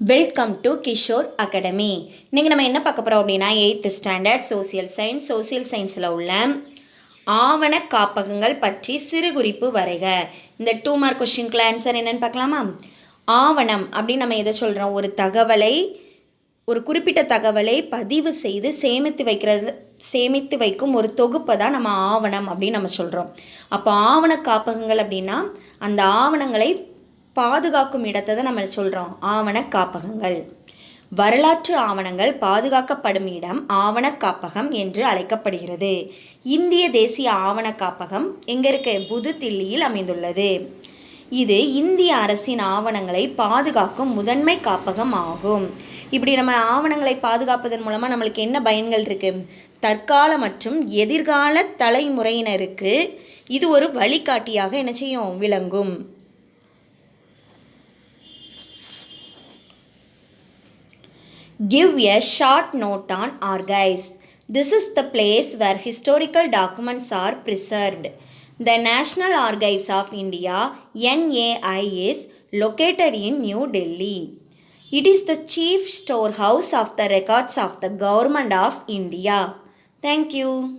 Welcome to Kishore academy இன்றைக்கி நம்ம என்ன பார்க்க போகிறோம் அப்படின்னா eighth standard social science social சயின்ஸில் உள்ள ஆவண காப்பகங்கள் பற்றி சிறு குறிப்பு வரைக. இந்த டூ மார்க் கொஷினுக்குள்ள ஆன்சர் என்னென்னு பார்க்கலாமா? ஆவணம் அப்படின்னு நம்ம எதை சொல்கிறோம் ஒரு தகவலை ஒரு குறிப்பிட்ட தகவலை பதிவு செய்து சேமித்து வைக்கிறது சேமித்து வைக்கும் ஒரு தொகுப்பை தான் நம்ம ஆவணம் அப்படின்னு நம்ம சொல்கிறோம் அப்போ ஆவண காப்பகங்கள் அப்படின்னா அந்த ஆவணங்களை பாதுகாக்கும் இடத்தை தான் நம்ம சொல்கிறோம் ஆவண காப்பகங்கள். வரலாற்று ஆவணங்கள் பாதுகாக்கப்படும் இடம் ஆவண காப்பகம் என்று அழைக்கப்படுகிறது. இந்திய தேசிய ஆவண காப்பகம் எங்கே இருக்க? புது தில்லியில் அமைந்துள்ளது. இது இந்திய அரசின் ஆவணங்களை பாதுகாக்கும் முதன்மை காப்பகம் ஆகும். இப்படி நம்ம ஆவணங்களை பாதுகாப்பதன் மூலமாக நம்மளுக்கு என்ன பயன்கள் இருக்குது தற்கால மற்றும் எதிர்கால தலைமுறையினருக்கு இது ஒரு வழிகாட்டியாக என்ன செய்யும்? விளங்கும். Give a short note on archives. This is the place where historical documents are preserved. The National Archives of India NAI is located in New Delhi. It is the chief storehouse of the records of the Government of India. Thank you.